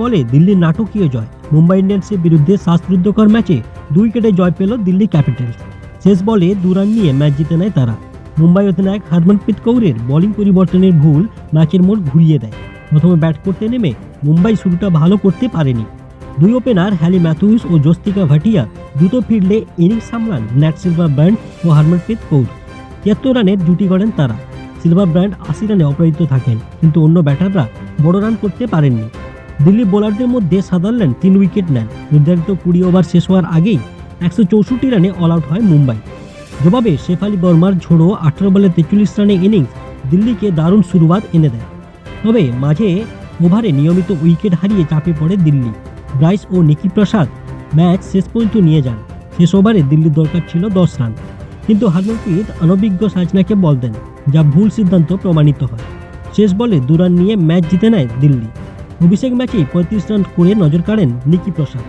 বলে দিল্লির নাটকীয় জয়। মুম্বাই ইন্ডিয়ান্সের বিরুদ্ধে শ্বাসরুদ্ধকর ম্যাচে দুই উইকেটে জয় পেল দিল্লি ক্যাপিটালস। শেষ বলে দু রান নিয়ে ম্যাচ জিতে নেয় তারা। মুম্বাই অধিনায়ক হরমনপ্রীত কৌরের বোলিং পরিবর্তনের ভুল ম্যাচের মোড় ঘুরিয়ে দেয়। প্রথমে ব্যাট করতে নেমে মুম্বাই শুরুটা ভালো করতে পারেনি। দুই ওপেনার হ্যালি ম্যাথুইস ও জস্তিকা ভাটিয়া দ্রুত ফিল্ডে ইনিংস সামলান ন্যাট সিলভার ব্র্যান্ড ও হরমনপ্রীত কৌর। তিয়াত্তর রানের জুটি গড়েন তারা। সিলভার ব্র্যান্ড আশি রানে অপরাজিত থাকেন, কিন্তু অন্য ব্যাটাররা বড় রান করতে পারেননি। দিল্লি বোলারদের মধ্যে সাদারল্যান্ড তিন উইকেট নেন। নির্ধারিত কুড়ি ওভার শেষ হওয়ার আগেই একশো চৌষট্টি রানে অল আউট হয় মুম্বাই। জবাবে শেফালি বর্মার ঝোড়ো আঠারো বলে তেচল্লিশ রানে ইনিংস দিল্লিকে দারুণ শুরুয়াত এনে দেয়। তবে মাঝে ওভারে নিয়মিত উইকেট হারিয়ে চাপে পড়ে দিল্লি। ব্রাইস ও নিকি প্রসাদ ম্যাচ শেষ পর্যন্ত নিয়ে যান। শেষ ওভারে দিল্লির দরকার ছিল দশ রান। কিন্তু হরমনপ্রীত অনভিজ্ঞ সাজনাকে বল দেন, যা ভুল সিদ্ধান্ত প্রমাণিত হয়। শেষ বলে দু রান নিয়ে ম্যাচ জিতে নেয় দিল্লি। অভিষেক ম্যাচেই পঁয়ত্রিশ রান করে নজর কাড়েন নিকি প্রসাদ।